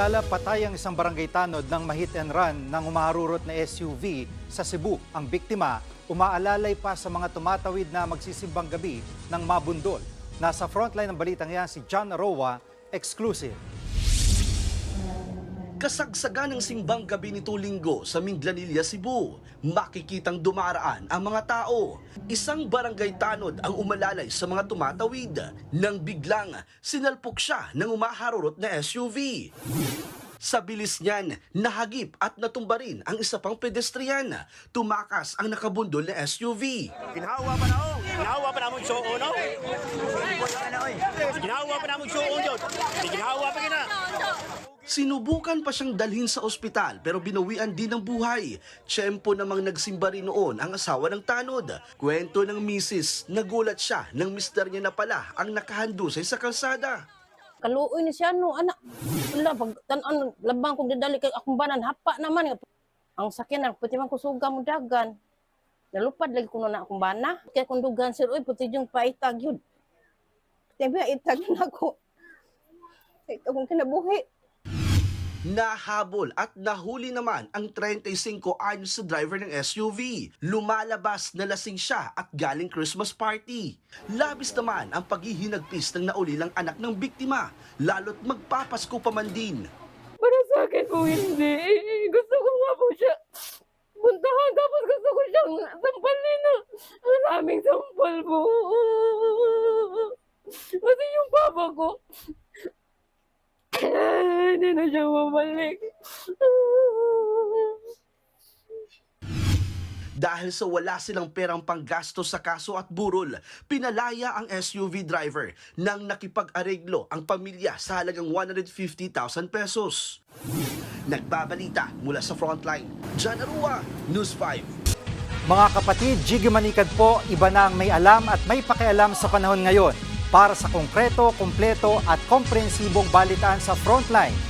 Samantala, patay ang isang barangay tanod ng mahit and run ng umaharurot na SUV sa Cebu. Ang biktima, umaalalay pa sa mga tumatawid na magsisimbang gabi ng mabundol. Nasa frontline ng balitang yan si John Aroa, exclusive. Kasagsagan ng simbang gabi nito linggo sa Minglanilla, Cebu. Makikitang dumaraan ang mga tao. Isang barangay tanod ang umalalay sa mga tumatawid. Nang biglang sinalpok siya ng umaharurot na SUV. Sa bilis niyan, nahagip at natumba rin ang isa pang pedestrian. Tumakas ang nakabundol na SUV. Ginawa pa na oh. Ginawa pa namon suon no. Ginawa pa namon suon yun. Ginawa pa gina. Sinubukan pa siyang dalhin sa ospital pero binawian din ng buhay. Tiyempo namang nagsimba rin noon ang asawa ng tanod. Kwento ng misis, nagulat siya nang mister niya na pala ang nakahandusay sa kalsada. Kaluoy ni siya no anak. Wala pag tanan labang kog dadali kay akong banan hapa naman ang sakyan ang puti man ko suga mo dagan. Nalupad lagi kuno na akong bana. Kaya kung dugan sir oy puti yung paitag yun. Tibi itag na ako. Ito kong kinabuhi. Nahabol at nahuli naman ang 35 anyos sa driver ng SUV. Lumalabas na lasing siya at galing Christmas party. Labis naman ang paghihinagpis ng naulilang anak ng biktima, lalo't magpapasko pa man din. Para sa akin po hindi. Gusto ko nga po siya. Puntahan tapos gusto ko siyang sampalin na. Maraming sampal po. Kasi yung papa ko, hindi na siya mabalik. Dahil sa wala silang perang panggasto sa kaso at burol, pinalaya ang SUV driver nang nakipag-areglo ang pamilya sa halagang 150,000 pesos. Nagbabalita mula sa frontline, John Arua, News 5. Mga kapatid, Jiggy Manikad po, iba na ang may alam at may pakialam sa panahon ngayon. Para sa konkreto, kumpleto at komprehensibong balitaan sa Frontline,